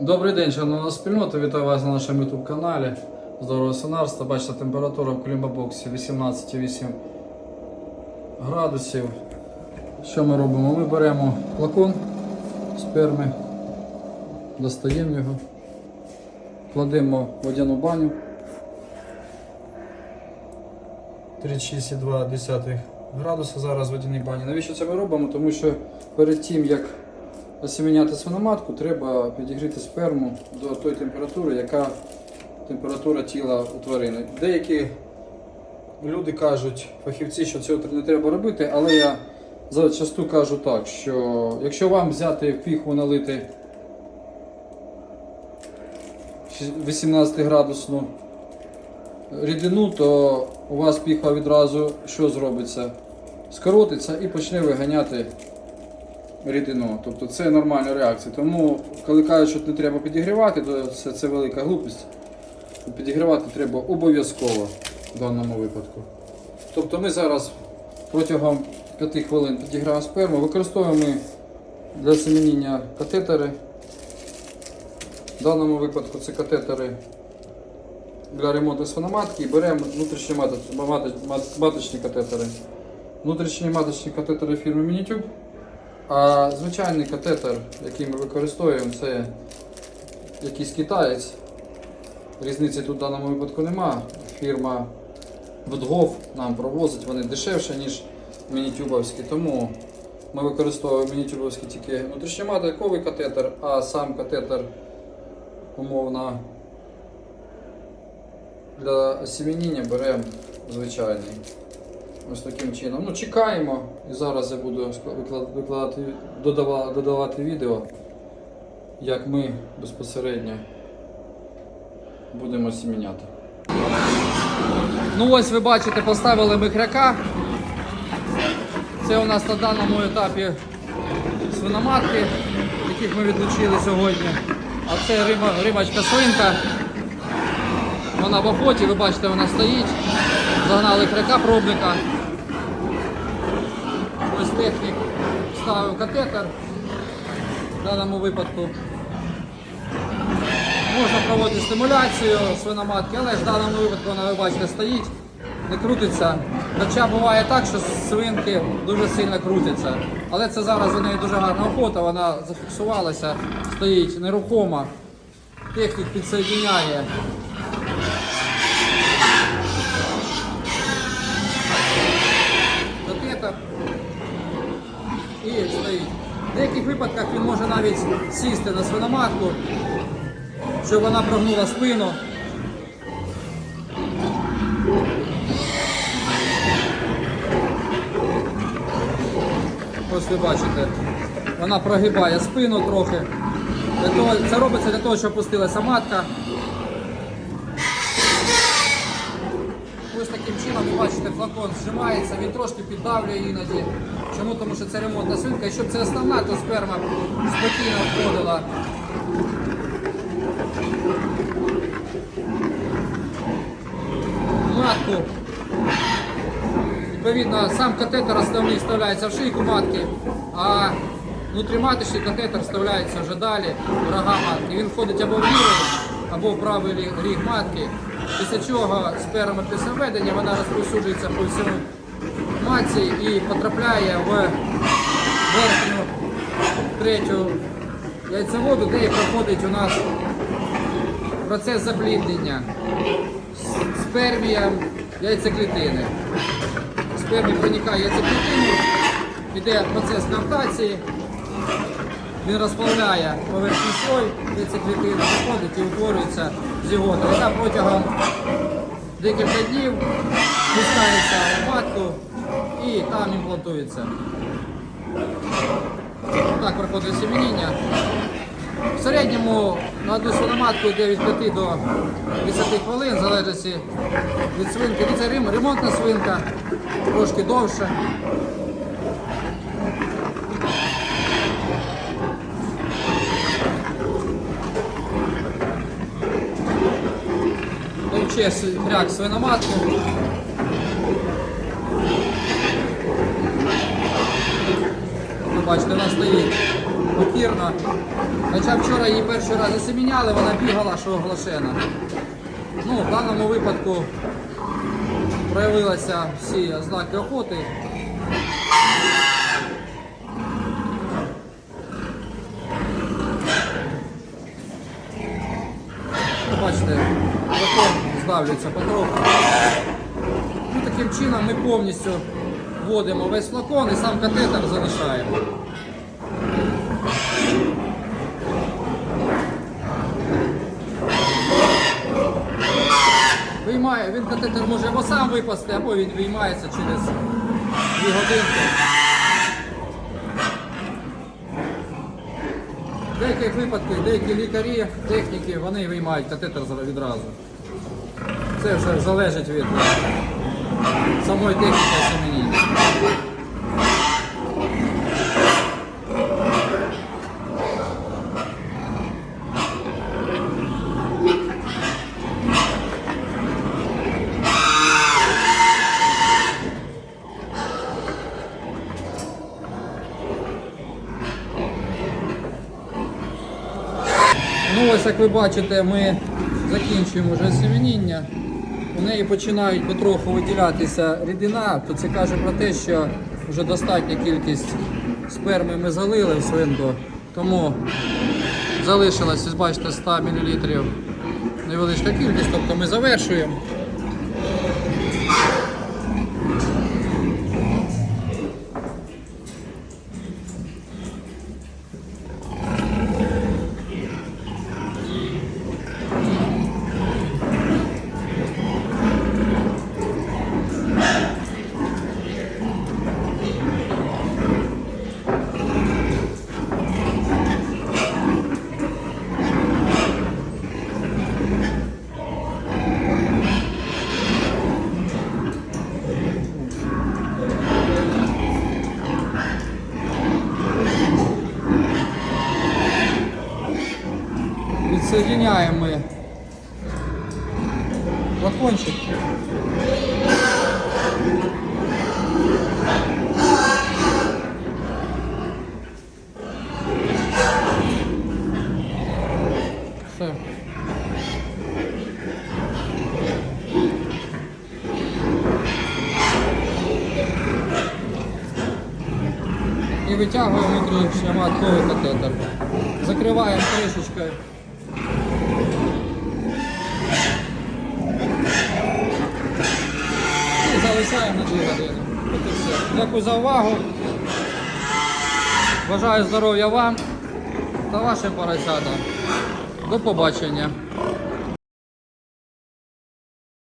Добрий день, шановна спільнота. Вітаю вас на нашому YouTube каналі. Здорове сонарство. Бачите, температура в клімабоксі 18,8 градусів. Що ми робимо? Ми беремо флакон сперми, достаємо його, кладемо в водяну баню 36,2 градуса зараз в водяній бані. Навіщо це ми робимо? Тому що перед тим як осіміняти свиноматку, треба підігріти сперму до тої температури, яка температура тіла у тварини. Деякі люди кажуть, фахівці, що цього не треба робити, але я зачасту кажу так, що якщо вам взяти в піхву налити 18 градусну рідину, то у вас піхва відразу що зробиться? Скоротиться і почне виганяти рідину. Тобто це нормальна реакція. Тому, коли кажуть, що не треба підігрівати, то це, це велика глупість. Підігрівати треба обов'язково в даному випадку. Тобто ми зараз протягом 5 хвилин підіграємо сперму, використовуємо для семеніння катетери. В даному випадку це катетери для ремонту свиноматки і беремо внутрішні маточ- маточ- мат- маточні катетери. Внутрішні маточні катетери фірми Minitube. А звичайний катетер, який ми використовуємо, це якийсь китаєць. Різниці тут в даному випадку нема. Фірма Будгов нам провозить, вони дешевше, ніж мінітюбовські. Тому ми використовуємо мінітюбовський тільки внутрішньоматковий катетер, а сам катетер умовно для осіміння беремо звичайний. Ось таким чином. Ну, чекаємо. І зараз я буду викладати, додава- додавати відео, як ми безпосередньо будемо сіміняти. Ну ось ви бачите, поставили ми хряка. Це у нас на даному етапі свиноматки, яких ми відлучили сьогодні. А це рима, римачка свинка. Вона в охоті, ви бачите, вона стоїть. Загнали хряка пробника. Ось технік ставив катетер в даному випадку. Можна проводити стимуляцію свиноматки, але ж в даному випадку вона, ви бачите, стоїть, не крутиться. Хоча буває так, що свинки дуже сильно крутяться. Але це зараз у неї дуже гарна охота, вона зафіксувалася, стоїть нерухомо. Технік підсоєдняє катетер і стоїть. В деяких випадках він може навіть сісти на свиноматку, щоб вона прогнула спину. Ось ви бачите, вона прогибає спину трохи. Це робиться для того, щоб опустилася матка. Ось таким чином, ви бачите, флакон зжимається, він трошки піддавлює іноді. Чому? Тому що це ремонтна свинка. І щоб це основна, то сперма спокійно входила. Матку. Відповідно, сам катетер основний вставляється в шийку матки, а внутріматочний катетер вставляється вже далі рога матки. Він входить або в лівий, або правий ріг матки. Після чого сперма після введення вона розповсюджується по всьому матці і потрапляє в верхню третю яйцеводу, де і проходить у нас процес запліднення. Спермія яйцеклітини. Спермі проникає яйцеклітину, йде процес кавтації, він розплавляє поверхній слой яйцеклітини, виходить і утворюється зігота, яка протягом декілька днів пускається в матку і там імплантується. Так проходить семеніння. В середньому на одну свиноматку йде від 5 до 10 хвилин, в залежності від свинки. Ну, це ремонтна свинка, трошки довше. Товче хряк свиноматку. Ви бачите, вона стоїть покірно. Хоча вчора її перший раз засеміняли, вона бігала, що оглашена. Ну, в даному випадку проявилися всі ознаки охоти. Бачите, флакон здавлюється потроху. Ну, таким чином ми повністю вводимо весь флакон і сам катетер залишаємо. Виймає, він катетер може або сам випасти, або він виймається через 2 годинки. В деяких випадках деякі лікарі, техніки, вони виймають катетер відразу. Це вже залежить від самої техніки осеменіння. Ну ось як ви бачите, ми закінчуємо вже семеніння. У неї починають потроху виділятися рідина, то це каже про те, що вже достатня кількість сперми ми залили в свинку, тому залишилось, бачите, 100 мл невеличка кількість, тобто ми завершуємо. Все. І витягуємо внутрішньоматковий катетер. Закриваємо кришечкою. І на 2 години. Дякую за увагу. Бажаю здоров'я вам та вашим поросятам. До побачення.